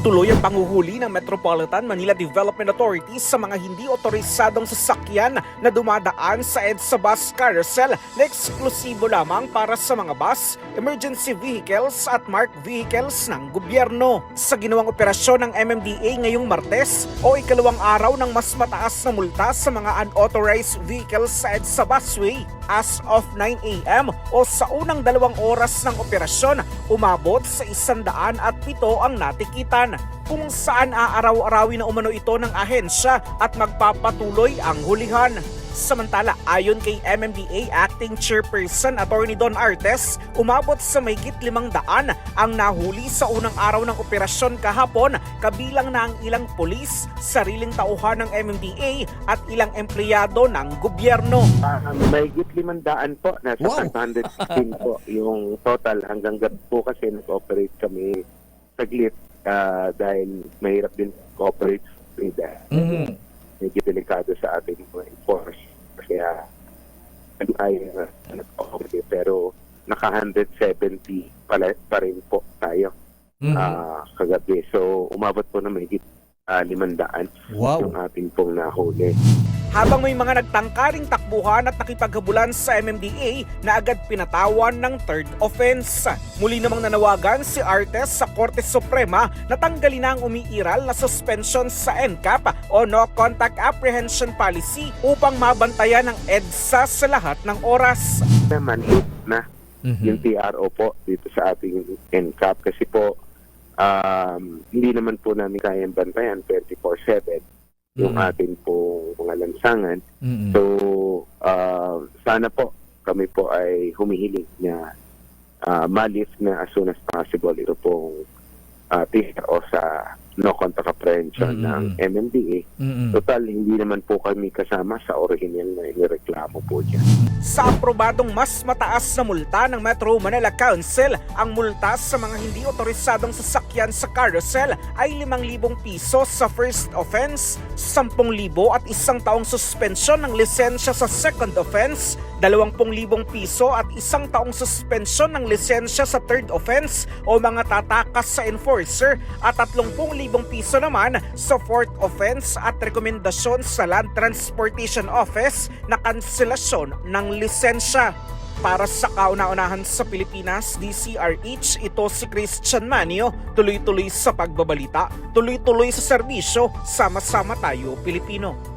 Tuloy ang panguhuli ng Metropolitan Manila Development Authority sa mga hindi otorisadong sasakyan na dumadaan sa EDSA Bus Carousel na eksklusibo lamang para sa mga bus, emergency vehicles at marked vehicles ng gobyerno. Sa ginawang operasyon ng MMDA ngayong Martes o ikalawang araw ng mas mataas na multa sa mga unauthorized vehicles sa EDSA Busway as of 9 a.m. o sa unang dalawang oras ng operasyon, umabot sa isandaan at pito ang natikitan kung saan aaraw-arawin na umano ito ng ahensya at magpapatuloy ang hulihan. Samantala, ayon kay MMDA Acting Chairperson Attorney Don Artes, umabot sa mahigit limang daan ang nahuli sa unang araw ng operasyon kahapon kabilang na ang ilang polis, sariling tauhan ng MMDA at ilang empleyado ng gobyerno. Um, may limandaan po, nasa Wow. 516 po yung total hanggang gabi po kasi nag-operate kami saglit ah, dahil mahirap din cooperate with the Mhm. medyo delikado sa ating mga enforce. Kaya ano ay uh, nag-operate pero naka 170 pala, pa rin po tayo Mhm. ah, kagabi. So umabot po na mahigit uh, limandaan Wow. yung ating pong nahuli. Habang may mga nagtangkaring takbuhan at nakipaghabulan sa MMDA na agad pinatawan ng third offense. Muli namang nanawagan si Artes sa Korte Suprema na tanggalin na ang umiiral na suspension sa NCAP o No Contact Apprehension Policy upang mabantayan ng EDSA sa lahat ng oras. Naman na Mhm. yung TRO po dito sa ating NCAP kasi po um, hindi naman po namin kayang bantayan 24-7 yung Mhm. ating pong mga lansangan. Mhm. So, uh, sana po kami po ay humihiling na uh, malift na as soon as possible ito pong uh, TRO sa no contact apprehension Mhm. ng MMDA. Mhm. Total, hindi naman po kami kasama sa original na inireklamo po dyan. Sa aprobadong mas mataas na multa ng Metro Manila Council, ang multa sa mga hindi otorisadong sasakyan sa carousel ay 5,000 piso sa first offense, 10,000 at isang taong suspensyon ng lisensya sa second offense, 20,000 piso at isang taong suspensyon ng lisensya sa third offense o mga tatakas sa enforcer at 30,000 piso naman sa fourth offense at rekomendasyon sa Land Transportation Office na kanselasyon ng lisensya. Para sa kauna-unahan sa Pilipinas, DCRH, ito si Christian Manio, tuloy-tuloy sa pagbabalita, tuloy-tuloy sa serbisyo, sama-sama tayo Pilipino.